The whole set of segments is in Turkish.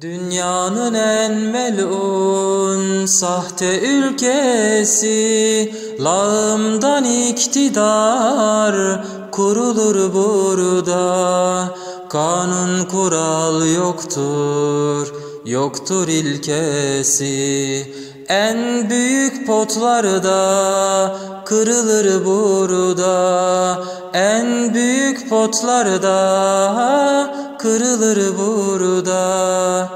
Dünyanın en melun sahte ülkesi Lağımdan iktidar kurulur burada. Kanun kural yoktur, yoktur ilkesi. En büyük potlarda kırılır burada. En büyük potlarda kırılır burada.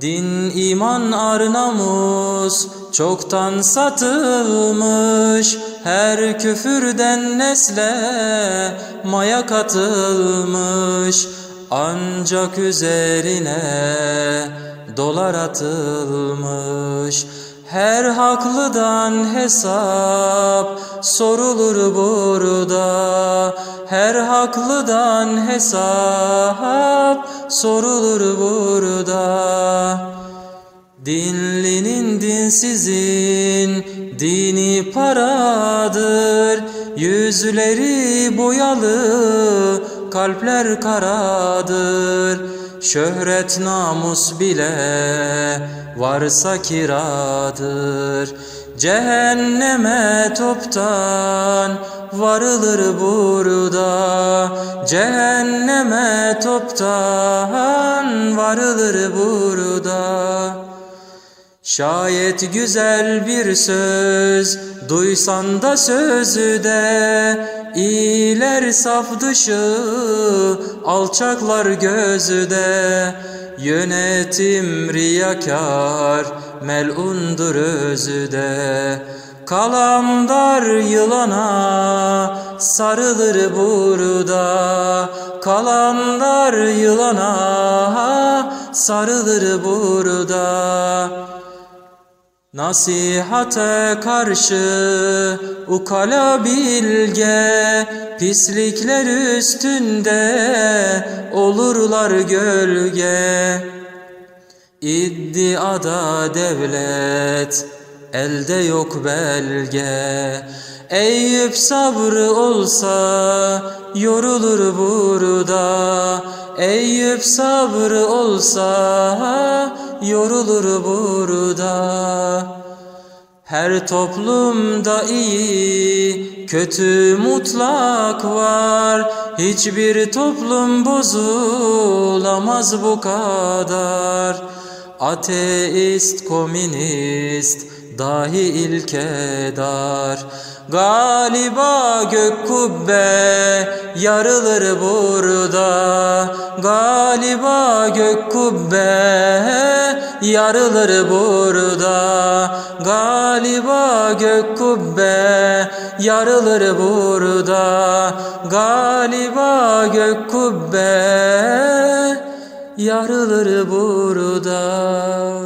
Din, iman, ar, namus çoktan satılmış. Her küfürden nesle maya katılmış. Ancak üzerine dolar atılmış Her haklıdan hesap sorulur burada. Her haklıdan hesap sorulur burada. Dinlinin dinsizin dini paradır. Yüzleri boyalı kalpler karadır Şöhret namus bile varsa kiradır. Cehenneme toptan varılır burada. Cehenneme toptan varılır burada. Şayet güzel bir söz duysan da sözü de iyiler saf dışı alçaklar gözü de Yönetim riyakar melundur özü de Kalamdar yılana sarılır burada. Kalamdar yılana sarılır burada Nasihate karşı ukala bilge Pislikler üstünde olurlar gölge. İddiada devlet elde yok belge. Eyüp sabrı olsa yorulur burada Eyüp sabrı olsa yorulur burada. Her toplumda iyi, kötü mutlak var. Hiçbir toplum bozulamaz bu kadar. Ateist, komünist, dahi ilkedar Galiba gök kubbe yarılır burada. Galiba gök kubbe yarılır burada. Galiba gök kubbe yarılır burada. Galiba gök kubbe yarılır burada